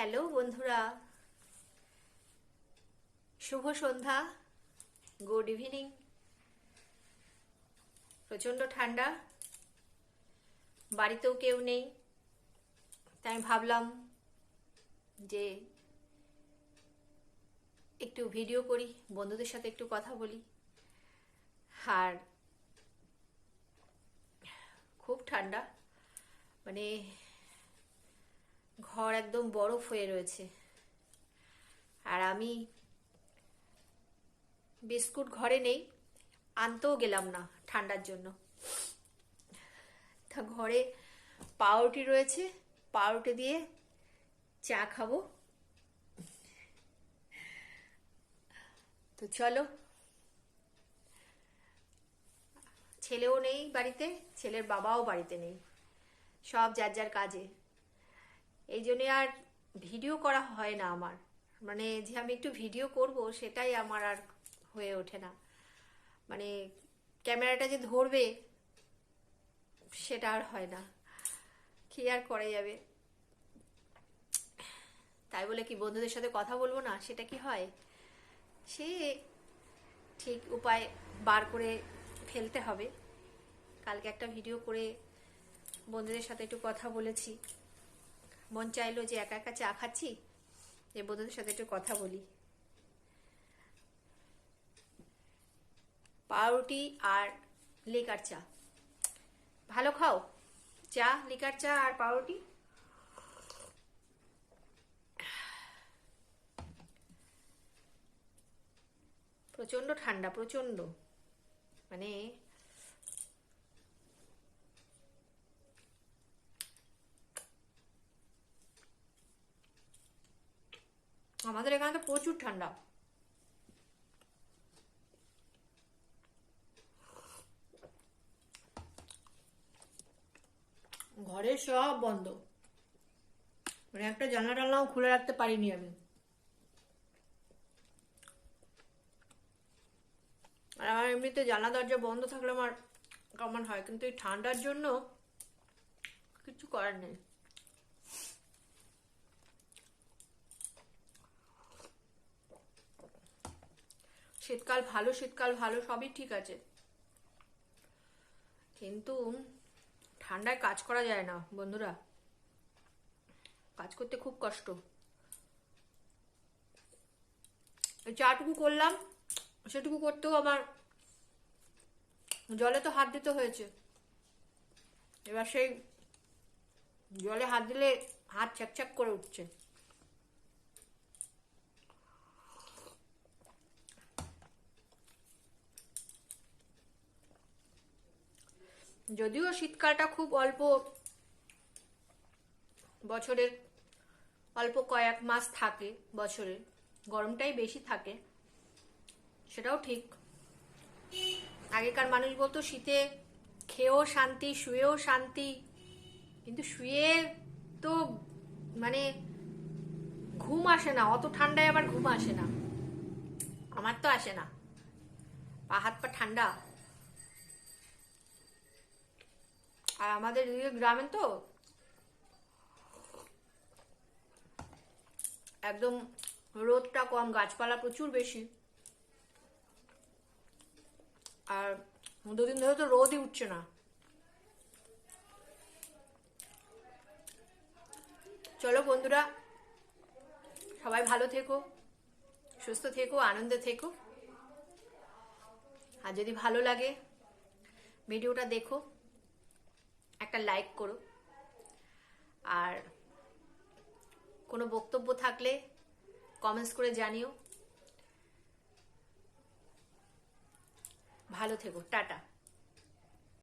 Hello বন্ধুরা। শুভ সন্ধ্যা। Good evening. প্রচণ্ড ঠান্ডা। বাড়িতেও কেউ নেই। তাই ভাবলাম যে একটু ভিডিও করি, বন্ধুদের সাথে একটু কথা বলি। আর খুব ঠান্ডা। মানে ঘর একদম বরফ হয়ে রয়েছে। আর আমি বিস্কুট ঘরে নেই, আনতেও গেলাম না ঠান্ডার জন্য। তা ঘরে পাউরুটি রয়েছে, পাউরুটি দিয়ে চা খাব। তো চলো। ছেলেও নেই বাড়িতে, ছেলের বাবাও বাড়িতে নেই। সব যার যার কাজে। এই জন্যে আর ভিডিও করা হয় না আমার। মানে যে আমি একটু ভিডিও করব, সেটাই আমার আর হয়ে ওঠে না। মানে ক্যামেরাটা যে ধরবে, সেটা আর হয় না। কি আর করা যাবে? তাই বলে কি বন্ধুদের সাথে কথা বলব না? সেটা কি হয়? সে ঠিক উপায় বার করে ফেলতে হবে। কালকে একটা ভিডিও করে বন্ধুদের সাথে একটু কথা বলেছি। মন চাইলো যে একা একা চা খাচ্ছি? যে বন্ধুদের সাথে একটু কথা বলি। পাউরুটি আর লিকার চা। ভালো খাও? চা, লিকার চা আর পাউরুটি? প্রচণ্ড ঠান্ডা প্রচণ্ড মানে আমাদের এখানে তো প্রচুর ঠান্ডা। ঘরে সব বন্ধ। মানে একটা জানলা টানলাও খুলে রাখতে পারিনি আমি। আর আমার এমনিতে জানলা দরজা বন্ধ থাকলে আমার কেমন হয়? কিন্তু এই ঠান্ডার জন্য কিছু করার নেই। শীতকাল ভালো শীতকাল ভালো, সবই ঠিক আছে। কিন্তু ঠান্ডায় কাজ করা যায় না, বন্ধুরা। কাজ করতে খুব কষ্ট। চাটুকু করলাম, সেটুকু করতেও আমার জলে তো হাত দিতে হয়েছে। এবার সেই জলে হাত দিলে হাত ছ্যাক করে উঠছে। যদিও শীতকালটা খুব অল্প বছরের, অল্প কয়েক মাস থাকে বছরে, গরমটাই বেশি থাকে, সেটাও ঠিক। আগেকার মানুষ বলতো শীতে খেয়েও শান্তি, শুয়েও শান্তি, কিন্তু শুয়ে তো মানে ঘুম আসে না, অত ঠান্ডায় আবার ঘুম আসে না। আমার তো আসে না। পা, হাত পা ঠান্ডা। আর আমাদের গ্রামে তো একদম রোদটা কম, গাছপালা প্রচুর বেশি। আর দুদিন ধরে তো রোদই উঠছে না। চলো বন্ধুরা, সবাই ভালো থেকো, সুস্থ থেকো, আনন্দে থেকো। আর যদি ভালো লাগে, ভিডিওটা দেখো। একটা লাইক করো। আর কোনো বক্তব্য থাকলে কমেন্টস করে জানিও। ভালো থেকো টাটা।